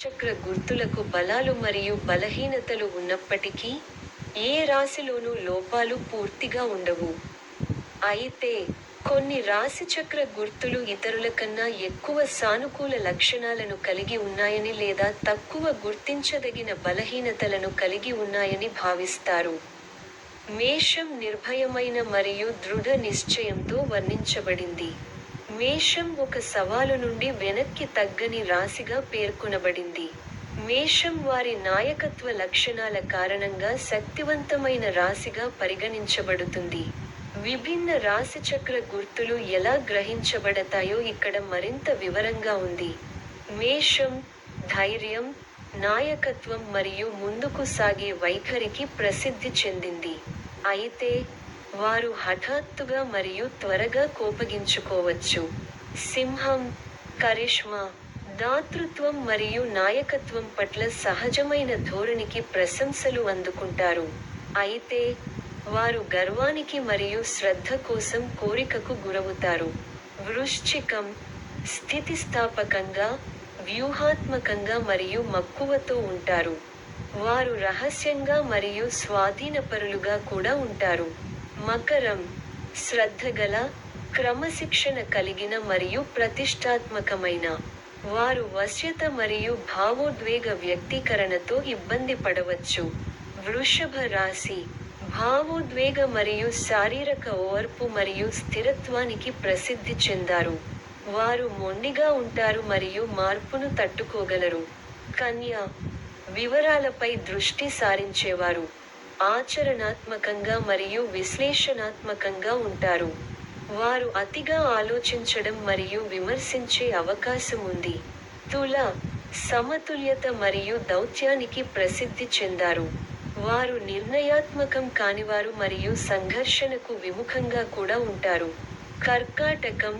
చక్ర గుర్తులకు బలాలు మరియు బలహీనతలు ఉన్నప్పటికీ, ఏ రాశిలోనూ లోపాలు పూర్తిగా ఉండవు. అయితే, కొన్ని రాశిచక్ర గుర్తులు ఇతరుల కన్నా ఎక్కువ సానుకూల లక్షణాలను కలిగి ఉన్నాయని లేదా తక్కువ గుర్తించదగిన బలహీనతలను కలిగి ఉన్నాయని భావిస్తారు. మేషం నిర్భయమైన మరియు దృఢ నిశ్చయంతో వర్ణించబడింది. మేషం ఒక సవాలు నుండి వెనక్కి తగ్గని రాశిగా పేర్కొనబడింది. మేషం వారి నాయకత్వ లక్షణాల కారణంగా శక్తివంతమైన రాశిగా పరిగణించబడుతుంది. విభిన్న రాశిచక్ర గుర్తులు ఎలా గ్రహించబడతాయో ఇక్కడ మరింత వివరంగా ఉంది. మేషం, ధైర్యం, నాయకత్వం మరియు ముందుకు సాగే వైఖరికి ప్రసిద్ధి చెందింది. అయితే, వారు హఠాత్తుగా మరియు త్వరగా కోపగించుకోవచ్చు. సింహం, కరిష్మా, దాతృత్వం మరియు నాయకత్వం పట్ల సహజమైన ధోరణికి ప్రశంసలు అందుకుంటారు. అయితే, వారు గర్వానికి మరియు శ్రద్ధ కోసం కోరికకు గురవుతారు. వృశ్చికం, స్థితిస్థాపకంగా, వ్యూహాత్మకంగా మరియు మక్కువతో ఉంటారు. వారు రహస్యంగా మరియు స్వాధీనపరులుగా కూడా ఉంటారు. మకరం, శ్రద్ధగల, క్రమశిక్షణ కలిగిన మరియు ప్రతిష్టాత్మకమైన వారు వశ్యత మరియు భావోద్వేగ వ్యక్తీకరణతో ఇబ్బంది పడవచ్చు. వృషభ రాశి, భావోద్వేగ మరియు శారీరక ఓర్పు మరియు స్థిరత్వానికి ప్రసిద్ధి చెందారు. వారు మొండిగా ఉంటారు మరియు మార్పును తట్టుకోగలరు. కన్య, వివరాలపై దృష్టి సారించేవారు. ఆచరణాత్మకంగా మరియు విశ్లేషణాత్మకంగా ఉంటారు. వారు అతిగా ఆలోచించడం మరియు విమర్శించే అవకాశం ఉంది. తుల, సమతుల్యత మరియు దౌత్యానికి ప్రసిద్ధి చెందారు. వారు నిర్ణయాత్మకం కానివారు మరియు సంఘర్షణకు విముఖంగా కూడా ఉంటారు. కర్కాటకం,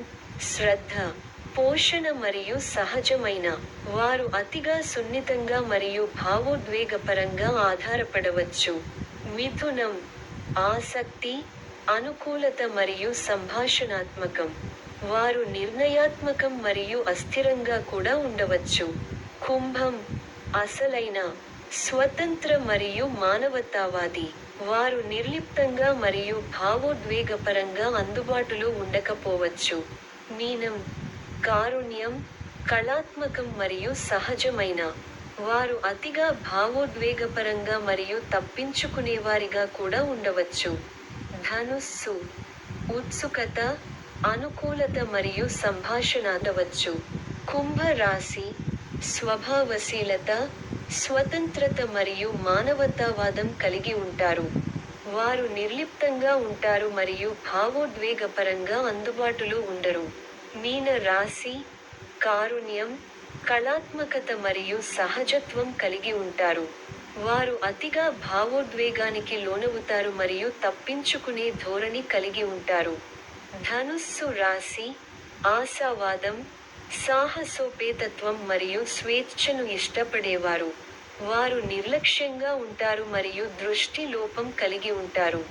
శ్రద్ధ, పోషణ మరియు సహజమైన. వారు అతిగా సున్నితంగా మరియు భావోద్వేగపరంగా ఆధారపడవచ్చు. మిథునం, ఆసక్తి, అనుకూలత మరియు సంభాషణాత్మకం. వారు నిర్ణయాత్మకం మరియు అస్థిరంగా కూడా ఉండవచ్చు. కుంభం, అసలైన, స్వతంత్ర మరియు మానవతావాది. వారు నిర్లిప్తంగా మరియు భావోద్వేగపరంగా అందుబాటులో ఉండకపోవచ్చు. మీనం, కారుణ్యం, కళాత్మకం మరియు సహజమైన. వారు అతిగా భావోద్వేగపరంగా మరియు తప్పించుకునేవారిగా కూడా ఉండవచ్చు. ధనుస్సు, ఉత్సుకత, అనుకూలత మరియు సంభాషణాండవచ్చు. కుంభ రాశి, స్వభావశీలత, స్వతంత్రత మరియు మానవతావాదం కలిగి ఉంటారు. వారు నిర్లిప్తంగా ఉంటారు మరియు భావోద్వేగపరంగా అందుబాటులో ఉండరు. మీన రాశి, కారుణ్యం, కళాత్మకత మరియు సహజత్వం కలిగి ఉంటారు. వారు అతిగా భావోద్వేగానికి లోనవుతారు మరియు తప్పించుకునే ధోరణి కలిగి ఉంటారు. ధనుస్సు రాశి, ఆశావాదం, సాహసోపేతత్వం మరియు స్వేచ్ఛను ఇష్టపడేవారు. వారు నిర్లక్ష్యంగా ఉంటారు మరియు దృష్టి లోపం కలిగి ఉంటారు.